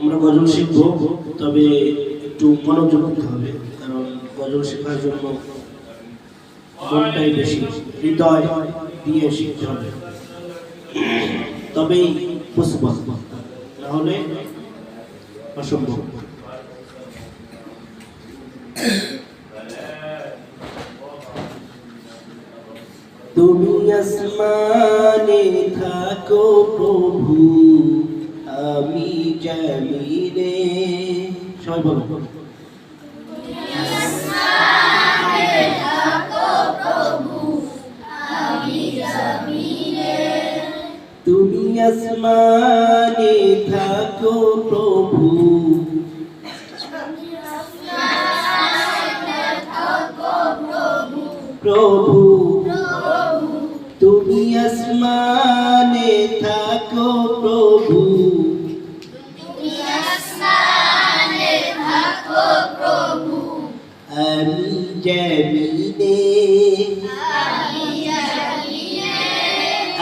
আমরা গজল শিখব, তবে একটু মনোযোগ দিতে হবে, কারণ গজল শেখার জন্য মনটাই বেশি, হৃদয় দিয়ে শিখতে হবে। তবেই পসিবল নাহলে অসম্ভব। তুমি আসমানে থাকো প্রভু, আমি জামিনে সবাই বলো তুমি আসমানে থাকো প্রভু। প্রভু তুমি আসমানে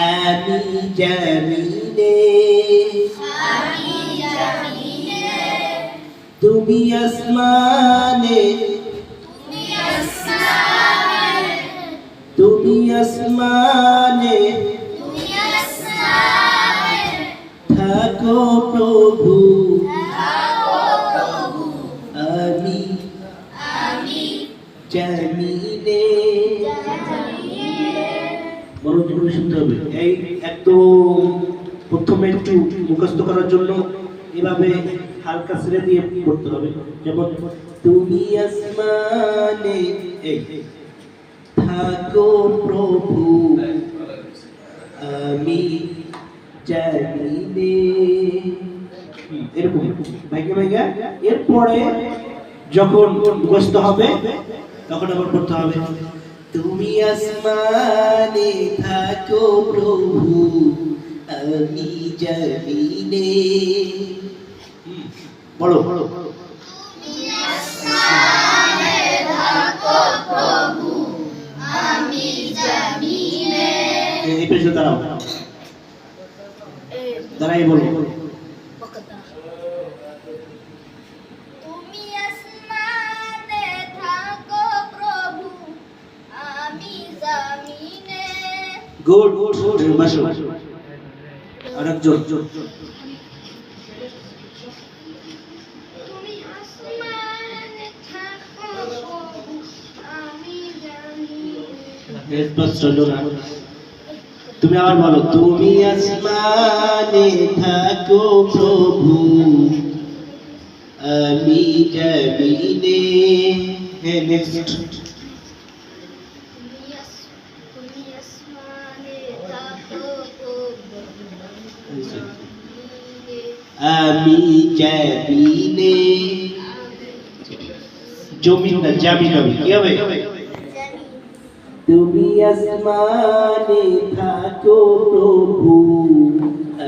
আমি জামিনে তুমি আসমানে তুমি আসমানে থাকো প্রভু। মনোযোগ করে শুনতে হবে। এই প্রথমে একটু মুখস্থ করার জন্য এভাবে হালকা ছেড়ে দিয়ে পড়তে হবে। যেমন, তুমি আসমানে এই, থাকো প্রভু, আমি জানিনে। এরকম, ভাইকে ভাইয়া এরপরে যখন মুখস্থ হবে, তখন আবার পড়তে হবে, তুমি আসমানে থাকো প্রভু আমি জমিনে বলো। বলো দাঁড়াই বলো। গুড না তুমি আবার বলো তুমি আসমানে থাকো প্রভু। আমি জমিনে। আমি জমিনে। জমিন না জামিন হবে কি হবে? তুমি আসমানে থাকো প্রভু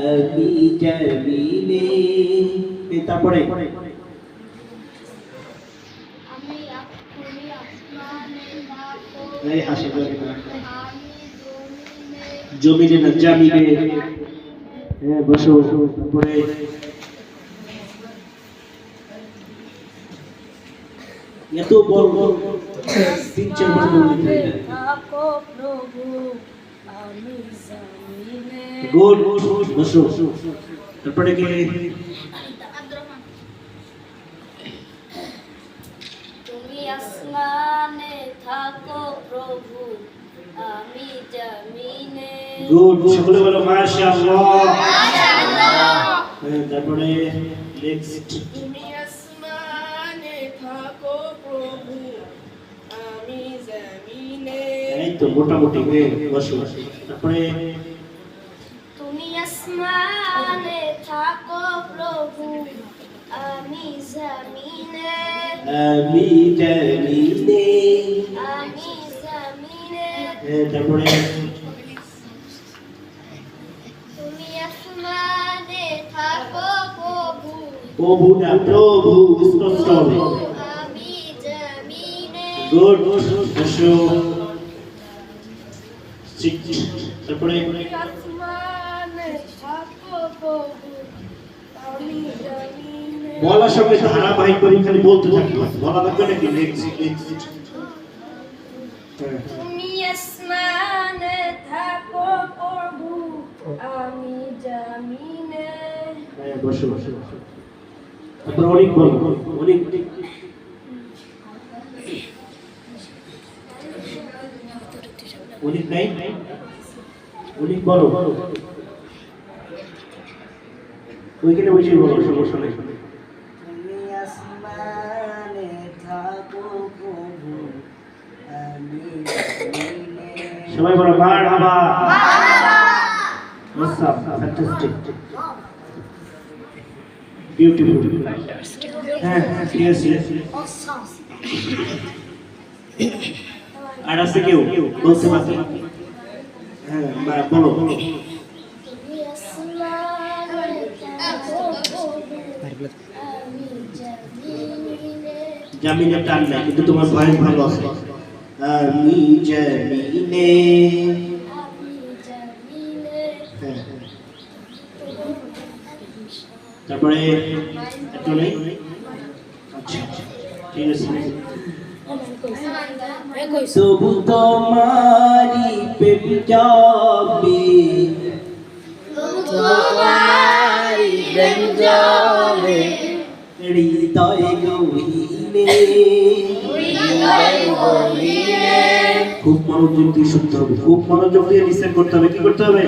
আমি জমিনে। তারপরে? জমিনে না জামিনে। হ্যাঁ বসো বসো তারপরে এত বড় তিন চার বার বলতে থাকো প্রভু আমি জমিনে গুড বসো তারপরে কি তুমি আসমানে থাকো প্রভু আমি জমিনে গুড সকলে বলো মাশাআল্লাহ। হ্যাঁ তারপরে নেক্সট তুমি আসমানে থাকো প্রভু আমি জমিনে এই তো মোটামুটি হ্যাঁ বসো। তারপরে তুমি আসমানে থাকো প্রভু আমি জমিনে আমি জানিনে আমি জমিনে হ্যাঁ তারপরে প্রভু না প্রভু স্পষ্ট হবে। গুড ঠিক তারপরে থাকো বলার সঙ্গে ধারাবাহিক ভাবে খালি বলতে থাকতে বলা লাগবে নাকি নেক্সট নেক্সট তুমি আসমানে থাকো প্রভু আমি জমিনে। হ্যাঁ বসো বসো বসো। তারপর অনেক বলো অনেক অনেক নাই? অনেক বলো ওইখানে বসে বলো সমস্যা নেই। সবাই বলো মারহাবা awesome fantastic beautiful. হ্যাঁ yes yes আর আছে কেউ? বলতে পারবে হ্যাঁ বলো। জমিনে টান নাই, কিন্তু তোমার ভয়েস ভালো আছে। আমি জামিনে আমি জমিনে হ্যাঁ, হ্যাঁ। তারপরে একটু নেই? আচ্ছা ঠিক আছে। তবু তোমারি প্রেম যাবে তোমারি প্রেম যাবে হৃদয় গহীনে খুব মনোযোগ দিয়ে শুনতে হবে খুব মনোযোগ দিয়ে লিসেন করতে হবে কি করতে হবে?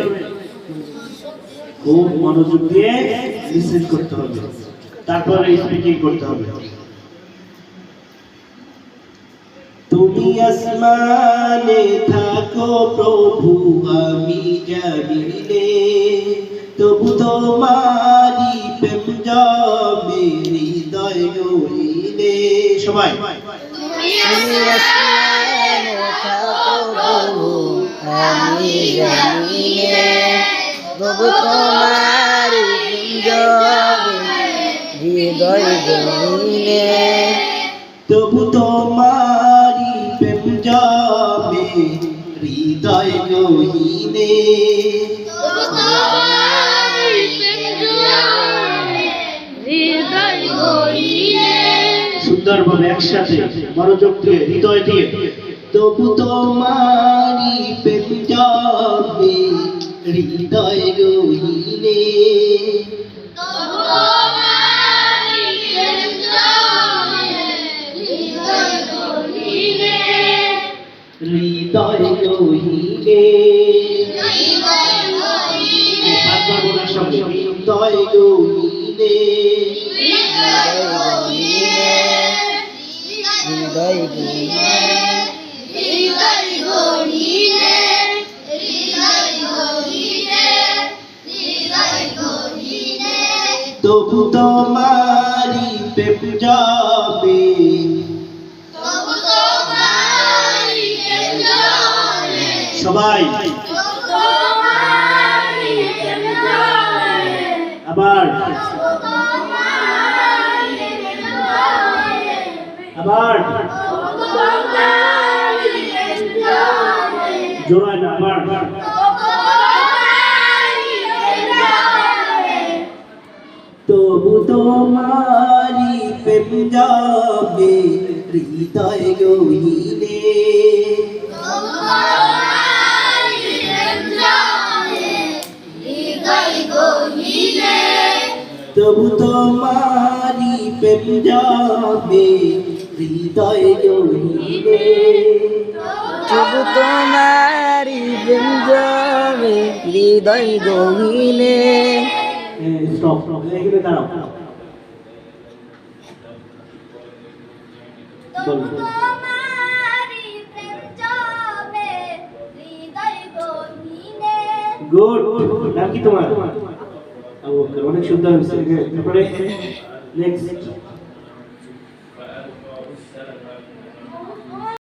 খুব মনোযোগ দিয়ে লিসেন করতে হবে। তারপরে স্পিকিং করতে হবে। তুমি আসমানে থাকো প্রভু, আমি জানিলে, তবু তোমারি প্রেম যাবে হৃদয় গহীনে সবাই। তুমি আসমানে থাকো প্রভু, আমি জমিনে প্রভু তোমারি হৃদয় জমিনে তবু তোমারি প্রেম যাবে হৃদয় গহীনে। সুন্দরভাবে একসাথে মনোযোগ দিয়ে হৃদয় দিয়ে। তবু তোমারি প্রেম যাবে হৃদয় রইলে হৃদয় সঙ্গে হৃদয় গহীনে তবু তোমারি প্রেম যাবে সবাই। আবার। আবার। জোড়ায় না আবার। তোমারি প্রেম যাবে হৃদয় গহীনে। তবু তোমারি প্রেম যাবে হৃদয় গহীনে। তবু তোমারি প্রেম যাবে হৃদয় গহীনে। স্টপ এখানে দাঁড়াও বলো তোমারি প্রেম যাবে হৃদয় গহীনে গুড নাম কি তোমার? অনেক সুন্দর হয়েছে। হ্যাঁ, তারপরে নেক্সট